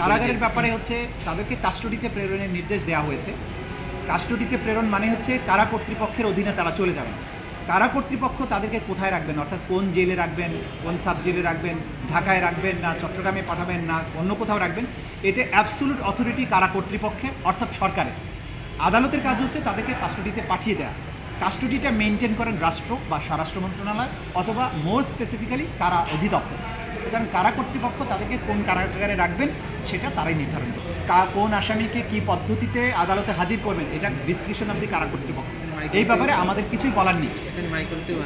কারাগারের ব্যাপারে হচ্ছে তাদেরকে কাস্টডিতে প্রেরণের নির্দেশ দেওয়া হয়েছে। কাস্টডিতে প্রেরণ মানে হচ্ছে কারা কর্তৃপক্ষের অধীনে তারা চলে যাবেন কারা কর্তৃপক্ষ তাদেরকে কোথায় রাখবেন? অর্থাৎ কোন জেলে রাখবেন? কোন সাব জেলে রাখবেন? ঢাকায় রাখবেন না, চট্টগ্রামে পাঠাবেন না, অন্য কোথাও রাখবেন? এটা অ্যাবসুলুট অথরিটি কারা কর্তৃপক্ষের, অর্থাৎ সরকারের। আদালতের কাজ হচ্ছে তাদেরকে কাস্টডিতে পাঠিয়ে দেওয়া কাস্টডিটা মেনটেন করেন রাষ্ট্র বা স্বরাষ্ট্র মন্ত্রণালয় অথবা মোর স্পেসিফিক্যালি কারা অধিদপ্তর। সুতরাং কারা কর্তৃপক্ষ তাদেরকে কোন কারাগারে রাখবেন? সেটা তারাই নির্ধারণ করবে কা- কোন আসামিকে কি পদ্ধতিতে আদালতে হাজির করবেন এটা ডিসক্রিপশন অব দি কারা কর্তৃপক্ষ। এই ব্যাপারে আমাদের কিছুই বলার নেই।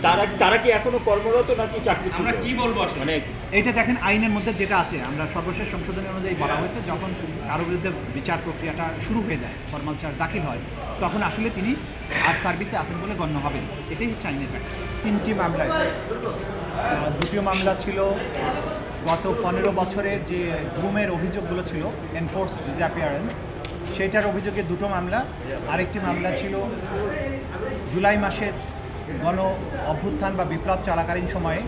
তারা তারা কি এখনও কর্মরত নাকি চাকরি আমরা কি বলব আসলে? মানে এইটা দেখেন আইনের মধ্যে যেটা আছে আমরা সর্বশেষ সংশোধনী অনুযায়ী বলা হয়েছে যখন কারও বিরুদ্ধে বিচার প্রক্রিয়াটা শুরু হয়ে যায় ফর্মাল চার্জ দাখিল হয় তখন আসলে তিনি আর সার্ভিসে আছেন বলে গণ্য হবেন। এটাই হচ্ছে আইনের ব্যাপার তিনটি মামলায় দ্বিতীয় মামলা ছিল গত পনেরো বছরের যে ঘুমের অভিযোগগুলো ছিল এনফোর্স ডিসঅ্যাপিয়ারেন্স সেইটার অভিযোগে দুটো মামলা। আরেকটি মামলা ছিল জুলাই মাসের গণ অভ্যুত্থান বা বিপ্লব চলাকালীন সময়ে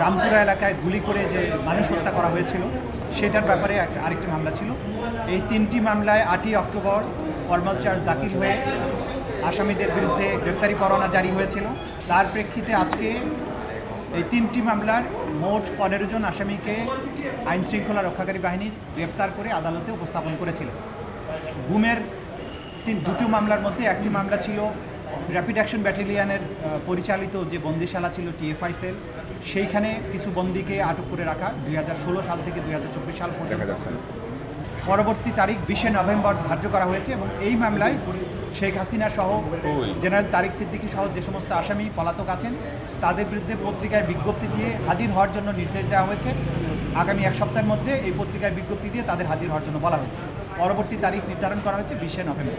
রামপুরা এলাকায় গুলি করে যে মানুষ হত্যা করা হয়েছিল, সেটার ব্যাপারে আরেকটি মামলা ছিল। এই তিনটি মামলায় আটই অক্টোবর ফর্মাল চার্জ দাখিল হয়ে আসামিদের বিরুদ্ধে গ্রেপ্তারি পরোয়ানা জারি হয়েছিল। তার প্রেক্ষিতে আজকে এই তিনটি মামলার মোট পনেরো জন আসামিকে আইন শৃঙ্খলা রক্ষাকারী বাহিনী গ্রেপ্তার করে আদালতে উপস্থাপন করেছিল। গুমের তিন দুটো মামলার মধ্যে একটি মামলা ছিল র্যাপিড অ্যাকশন ব্যাটালিয়ানের পরিচালিত যে বন্দিশালা ছিল টিএফআই সেল, সেইখানে কিছু বন্দিকে আটক করে রাখা দুই হাজার ষোলো সাল থেকে দুই হাজার চব্বিশ সাল পর্যন্ত। পরবর্তী তারিখ বিশে নভেম্বর ধার্য করা হয়েছে এবং এই মামলায় শেখ হাসিনা সহ জেনারেল তারিক সিদ্দিকী সহ যে সমস্ত আসামি পলাতক আছেন তাদের বিরুদ্ধে পত্রিকায় বিজ্ঞপ্তি দিয়ে হাজির হওয়ার জন্য নির্দেশ দেওয়া হয়েছে। আগামী এক সপ্তাহের মধ্যে এই পত্রিকায় বিজ্ঞপ্তি দিয়ে তাদের হাজির হওয়ার জন্য বলা হয়েছে। পরবর্তী তারিখ নির্ধারণ করা হয়েছে বিশে নভেম্বর।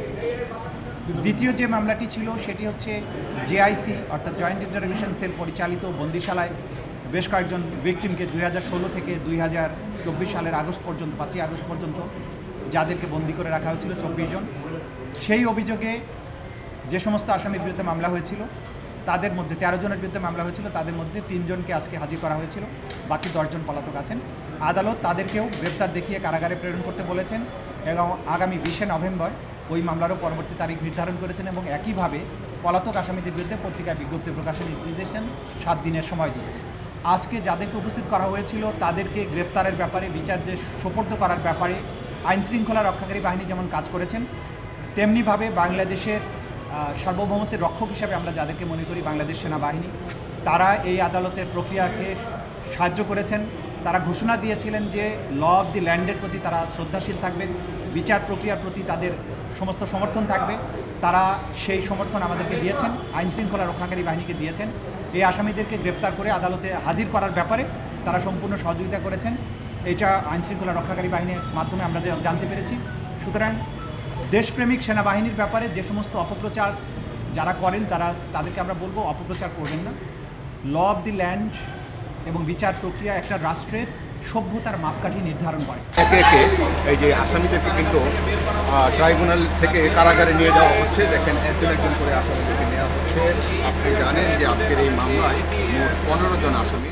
দ্বিতীয় যে মামলাটি ছিল সেটি হচ্ছে জেআইসি অর্থাৎ জয়েন্ট ইন্টারভিশন সেল পরিচালিত বন্দিশালায় বেশ কয়েকজন ভিকটিমকে দুই হাজার ষোলো থেকে দুই হাজার চব্বিশ সালের আগস্ট পর্যন্ত পাঁচই আগস্ট পর্যন্ত যাদেরকে বন্দি করে রাখা হয়েছিল চব্বিশ জন, সেই অভিযোগে যে সমস্ত আসামির বিরুদ্ধে মামলা হয়েছিল, তাদের মধ্যে তেরো জনের বিরুদ্ধে মামলা হয়েছিল, তাদের মধ্যে তিনজনকে আজকে হাজির করা হয়েছিল, বাকি দশজন পলাতক আছেন। আদালত তাদেরকেও গ্রেপ্তার দেখিয়ে কারাগারে প্রেরণ করতে বলেছেন এবং আগামী বিশে নভেম্বর ওই মামলারও পরবর্তী তারিখ নির্ধারণ করেছেন এবং একইভাবে পলাতক আসামিদের বিরুদ্ধে পত্রিকায় বিজ্ঞপ্তি প্রকাশের নির্দেশ দিয়েছেন সাত দিনের সময় দিয়ে আজকে যাদেরকে উপস্থিত করা হয়েছিল, তাদেরকে গ্রেপ্তারের ব্যাপারে, বিচারদের সোপর্দ করার ব্যাপারে আইন শৃঙ্খলা রক্ষাকারী বাহিনী যেমন কাজ করেছেন, তেমনিভাবে বাংলাদেশের সার্বভৌমত্বের রক্ষক হিসাবে আমরা যাদেরকে মনে করি বাংলাদেশ সেনাবাহিনী, তারা এই আদালতের প্রক্রিয়াকে সাহায্য করেছেন। তারা ঘোষণা দিয়েছিলেন যে, ল অফ দি ল্যান্ডের প্রতি তারা শ্রদ্ধাশীল থাকবেন, বিচার প্রক্রিয়ার প্রতি তাদের সমস্ত সমর্থন থাকবে। তারা সেই সমর্থন আমাদেরকে দিয়েছেন, আইন শৃঙ্খলা রক্ষাকারী বাহিনীকে দিয়েছেন। এই আসামিদেরকে গ্রেপ্তার করে আদালতে হাজির করার ব্যাপারে তারা সম্পূর্ণ সহযোগিতা করেছেন। এটা আইন শৃঙ্খলা রক্ষাকারী বাহিনীর মাধ্যমে আমরা জানতে পেরেছি। সুতরাং দেশপ্রেমিক সেনাবাহিনীর ব্যাপারে যে সমস্ত অপপ্রচার যারা করেন, তারা তাদেরকে আমরা বলব অপপ্রচার করবেন না। ল অফ দি ল্যান্ড এবং বিচার প্রক্রিয়া একটা রাষ্ট্রের সভ্যতার মাপকাঠি নির্ধারণ করে। একে একে এই যে আসামিদেরকে কিন্তু ট্রাইব্যুনাল থেকে কারাগারে নিয়ে যাওয়া হচ্ছে। দেখেন, একজন একজন করে আসামিদেরকে নেওয়া হচ্ছে। আপনি জানেন যে আজকের এই মামলায় মোট পনেরো জন আসামি